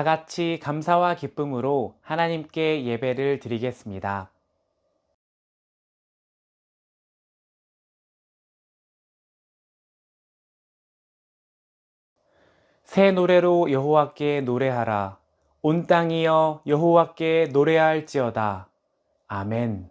다 같이 감사와 기쁨으로 하나님께 예배를 드리겠습니다. 새 노래로 여호와께 노래하라. 온 땅이여 여호와께 노래할지어다. 아멘.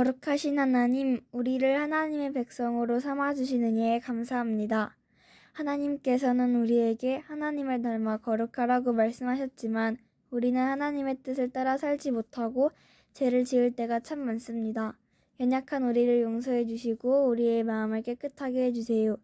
거룩하신 하나님, 우리를 하나님의 백성으로 삼아주시느니 감사합니다. 하나님께서는 우리에게 하나님을 닮아 거룩하라고 말씀하셨지만 우리는 하나님의 뜻을 따라 살지 못하고 죄를 지을 때가 참 많습니다. 연약한 우리를 용서해 주시고 우리의 마음을 깨끗하게 해주세요.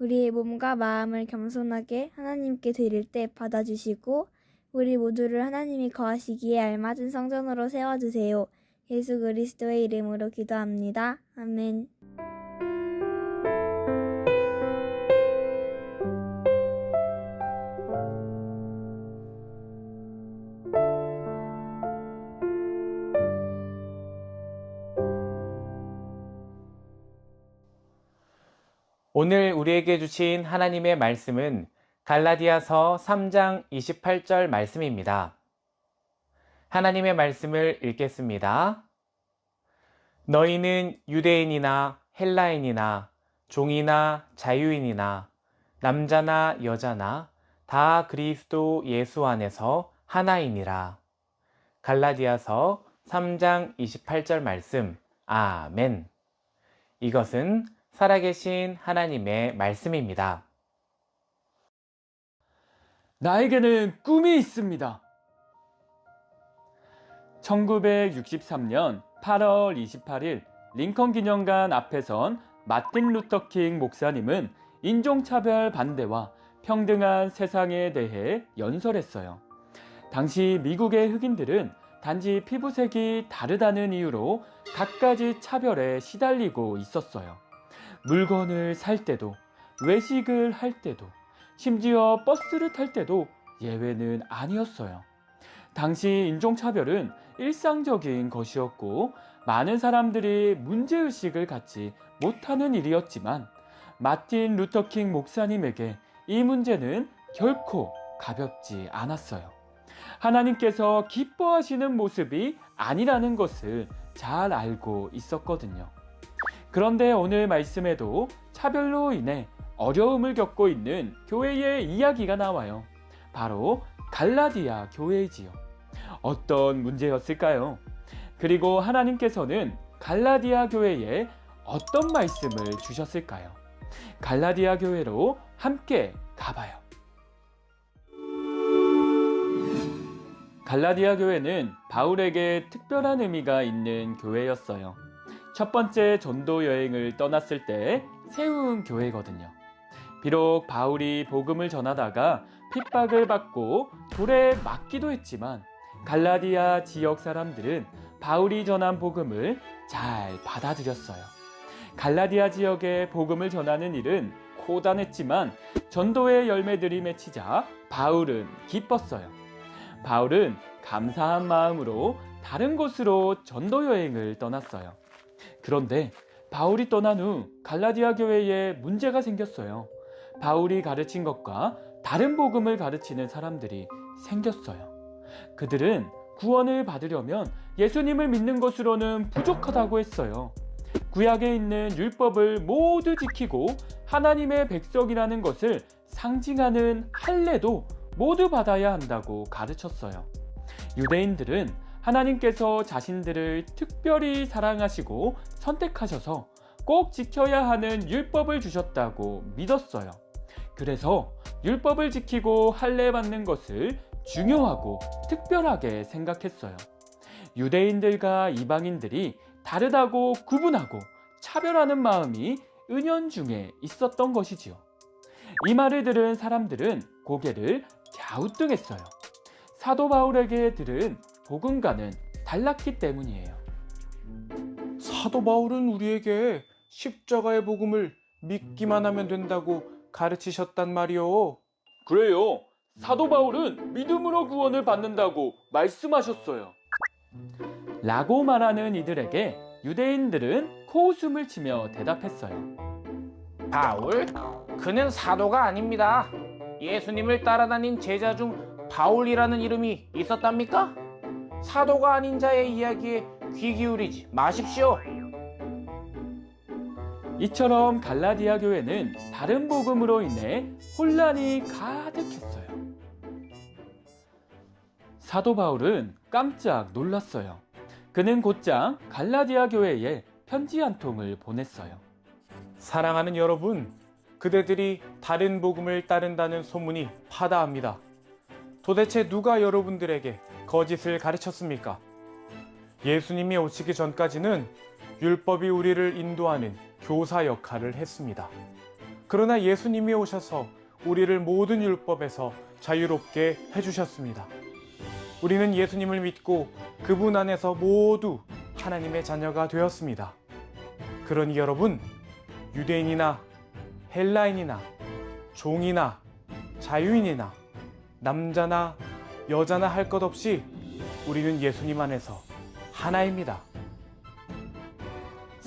우리의 몸과 마음을 겸손하게 하나님께 드릴 때 받아주시고 우리 모두를 하나님이 거하시기에 알맞은 성전으로 세워주세요. 예수 그리스도의 이름으로 기도합니다. 아멘. 오늘 우리에게 주신 하나님의 말씀은 갈라디아서 3장 28절 말씀입니다. 하나님의 말씀을 읽겠습니다. 너희는 유대인이나 헬라인이나 종이나 자유인이나 남자나 여자나 다 그리스도 예수 안에서 하나이니라. 갈라디아서 3장 28절 말씀. 아멘. 이것은 살아계신 하나님의 말씀입니다. 나에게는 꿈이 있습니다. 1963년 8월 28일 링컨 기념관 앞에 선 마틴 루터킹 목사님은 인종차별 반대와 평등한 세상에 대해 연설했어요. 당시 미국의 흑인들은 단지 피부색이 다르다는 이유로 갖가지 차별에 시달리고 있었어요. 물건을 살 때도, 외식을 할 때도, 심지어 버스를 탈 때도 예외는 아니었어요. 당시 인종차별은 일상적인 것이었고, 많은 사람들이 문제의식을 갖지 못하는 일이었지만, 마틴 루터킹 목사님에게 이 문제는 결코 가볍지 않았어요. 하나님께서 기뻐하시는 모습이 아니라는 것을 잘 알고 있었거든요. 그런데 오늘 말씀에도 차별로 인해 어려움을 겪고 있는 교회의 이야기가 나와요. 바로 갈라디아 교회지요. 어떤 문제였을까요? 그리고 하나님께서는 갈라디아 교회에 어떤 말씀을 주셨을까요? 갈라디아 교회로 함께 가봐요. 갈라디아 교회는 바울에게 특별한 의미가 있는 교회였어요. 첫 번째 전도 여행을 떠났을 때 세운 교회거든요. 비록 바울이 복음을 전하다가 핍박을 받고 돌에 맞기도 했지만 갈라디아 지역 사람들은 바울이 전한 복음을 잘 받아들였어요. 갈라디아 지역에 복음을 전하는 일은 고단했지만 전도의 열매들이 맺히자 바울은 기뻤어요. 바울은 감사한 마음으로 다른 곳으로 전도 여행을 떠났어요. 그런데 바울이 떠난 후 갈라디아 교회에 문제가 생겼어요. 바울이 가르친 것과 다른 복음을 가르치는 사람들이 생겼어요. 그들은 구원을 받으려면 예수님을 믿는 것으로는 부족하다고 했어요. 구약에 있는 율법을 모두 지키고 하나님의 백성이라는 것을 상징하는 할례도 모두 받아야 한다고 가르쳤어요. 유대인들은 하나님께서 자신들을 특별히 사랑하시고 선택하셔서 꼭 지켜야 하는 율법을 주셨다고 믿었어요. 그래서 율법을 지키고 할례 받는 것을 중요하고 특별하게 생각했어요. 유대인들과 이방인들이 다르다고 구분하고 차별하는 마음이 은연중에 있었던 것이지요. 이 말을 들은 사람들은 고개를 갸우뚱했어요. 사도 바울에게 들은 복음과는 달랐기 때문이에요. 사도 바울은 우리에게 십자가의 복음을 믿기만 하면 된다고 가르치셨단 말이오. 그래요. 사도 바울은 믿음으로 구원을 받는다고 말씀하셨어요. 라고 말하는 이들에게 유대인들은 코웃음을 치며 대답했어요. 바울? 그는 사도가 아닙니다. 예수님을 따라다닌 제자 중 바울이라는 이름이 있었답니까? 사도가 아닌 자의 이야기에 귀 기울이지 마십시오. 이처럼 갈라디아 교회는 다른 복음으로 인해 혼란이 가득했어요. 사도 바울은 깜짝 놀랐어요. 그는 곧장 갈라디아 교회에 편지 한 통을 보냈어요. 사랑하는 여러분, 그대들이 다른 복음을 따른다는 소문이 파다합니다. 도대체 누가 여러분들에게 거짓을 가르쳤습니까? 예수님이 오시기 전까지는 율법이 우리를 인도하는 교사 역할을 했습니다. 그러나 예수님이 오셔서 우리를 모든 율법에서 자유롭게 해주셨습니다. 우리는 예수님을 믿고 그분 안에서 모두 하나님의 자녀가 되었습니다. 그러니 여러분, 유대인이나 헬라인이나 종이나 자유인이나 남자나 여자나 할 것 없이 우리는 예수님 안에서 하나입니다.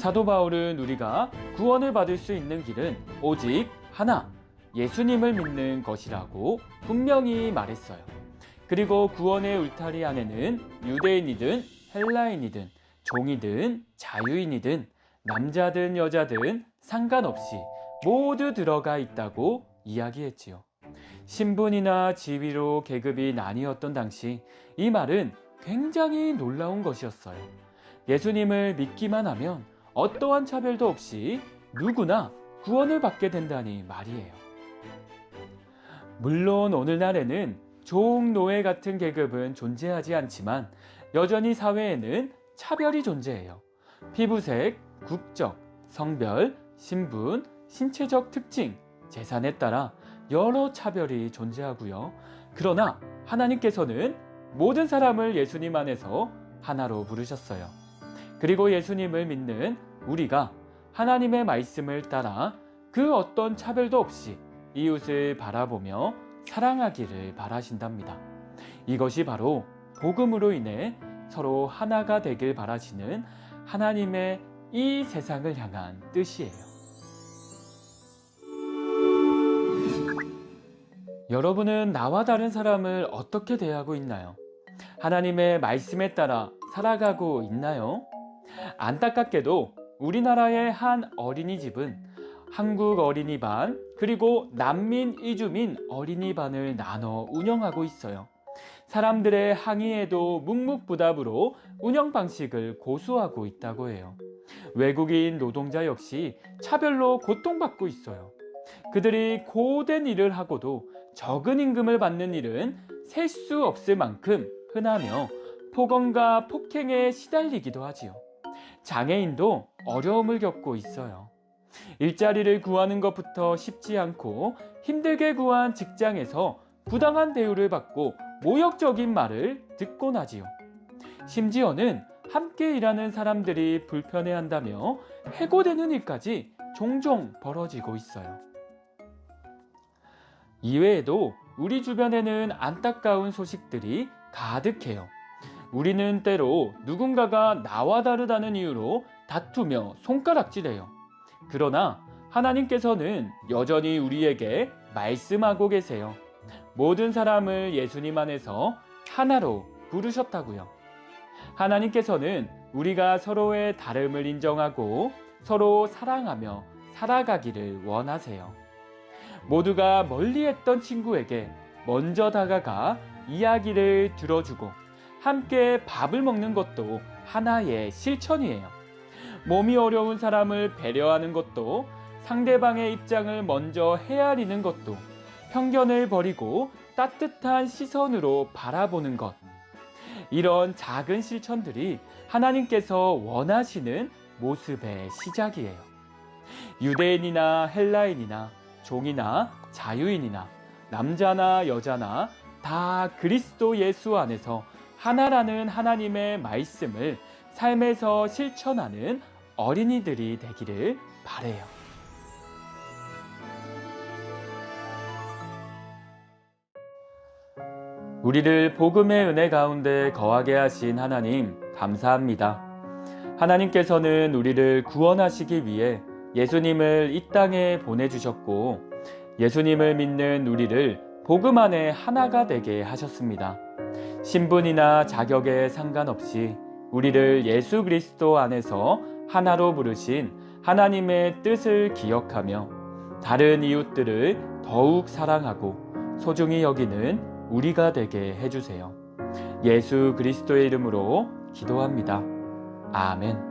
사도 바울은 우리가 구원을 받을 수 있는 길은 오직 하나, 예수님을 믿는 것이라고 분명히 말했어요. 그리고 구원의 울타리 안에는 유대인이든 헬라인이든 종이든 자유인이든 남자든 여자든 상관없이 모두 들어가 있다고 이야기했지요. 신분이나 지위로 계급이 나뉘었던 당시 이 말은 굉장히 놀라운 것이었어요. 예수님을 믿기만 하면 어떠한 차별도 없이 누구나 구원을 받게 된다니 말이에요. 물론 오늘날에는 종, 노예 같은 계급은 존재하지 않지만 여전히 사회에는 차별이 존재해요. 피부색, 국적, 성별, 신분, 신체적 특징, 재산에 따라 여러 차별이 존재하고요. 그러나 하나님께서는 모든 사람을 예수님 안에서 하나로 부르셨어요. 그리고 예수님을 믿는 우리가 하나님의 말씀을 따라 그 어떤 차별도 없이 이웃을 바라보며 사랑하기를 바라신답니다. 이것이 바로 복음으로 인해 서로 하나가 되길 바라시는 하나님의 이 세상을 향한 뜻이에요. 여러분은 나와 다른 사람을 어떻게 대하고 있나요? 하나님의 말씀에 따라 살아가고 있나요? 안타깝게도 우리나라의 한 어린이집은 한국 어린이 반 그리고 난민 이주민 어린이 반을 나눠 운영하고 있어요. 사람들의 항의에도 묵묵부답으로 운영 방식을 고수하고 있다고 해요. 외국인 노동자 역시 차별로 고통받고 있어요. 그들이 고된 일을 하고도 적은 임금을 받는 일은 셀 수 없을 만큼 흔하며 폭언과 폭행에 시달리기도 하지요. 장애인도 어려움을 겪고 있어요. 일자리를 구하는 것부터 쉽지 않고 힘들게 구한 직장에서 부당한 대우를 받고 모욕적인 말을 듣곤 하지요. 심지어는 함께 일하는 사람들이 불편해한다며 해고되는 일까지 종종 벌어지고 있어요. 이외에도 우리 주변에는 안타까운 소식들이 가득해요. 우리는 때로 누군가가 나와 다르다는 이유로 다투며 손가락질해요. 그러나 하나님께서는 여전히 우리에게 말씀하고 계세요. 모든 사람을 예수님 안에서 하나로 부르셨다고요. 하나님께서는 우리가 서로의 다름을 인정하고 서로 사랑하며 살아가기를 원하세요. 모두가 멀리 했던 친구에게 먼저 다가가 이야기를 들어주고 함께 밥을 먹는 것도 하나의 실천이에요. 몸이 어려운 사람을 배려하는 것도 상대방의 입장을 먼저 헤아리는 것도 편견을 버리고 따뜻한 시선으로 바라보는 것. 이런 작은 실천들이 하나님께서 원하시는 모습의 시작이에요. 유대인이나 헬라인이나 종이나 자유인이나 남자나 여자나 다 그리스도 예수 안에서 하나라는 하나님의 말씀을 삶에서 실천하는 어린이들이 되기를 바래요. 우리를 복음의 은혜 가운데 거하게 하신 하나님 감사합니다. 하나님께서는 우리를 구원하시기 위해 예수님을 이 땅에 보내주셨고 예수님을 믿는 우리를 복음 안에 하나가 되게 하셨습니다. 신분이나 자격에 상관없이 우리를 예수 그리스도 안에서 하나로 부르신 하나님의 뜻을 기억하며 다른 이웃들을 더욱 사랑하고 소중히 여기는 우리가 되게 해주세요. 예수 그리스도의 이름으로 기도합니다. 아멘.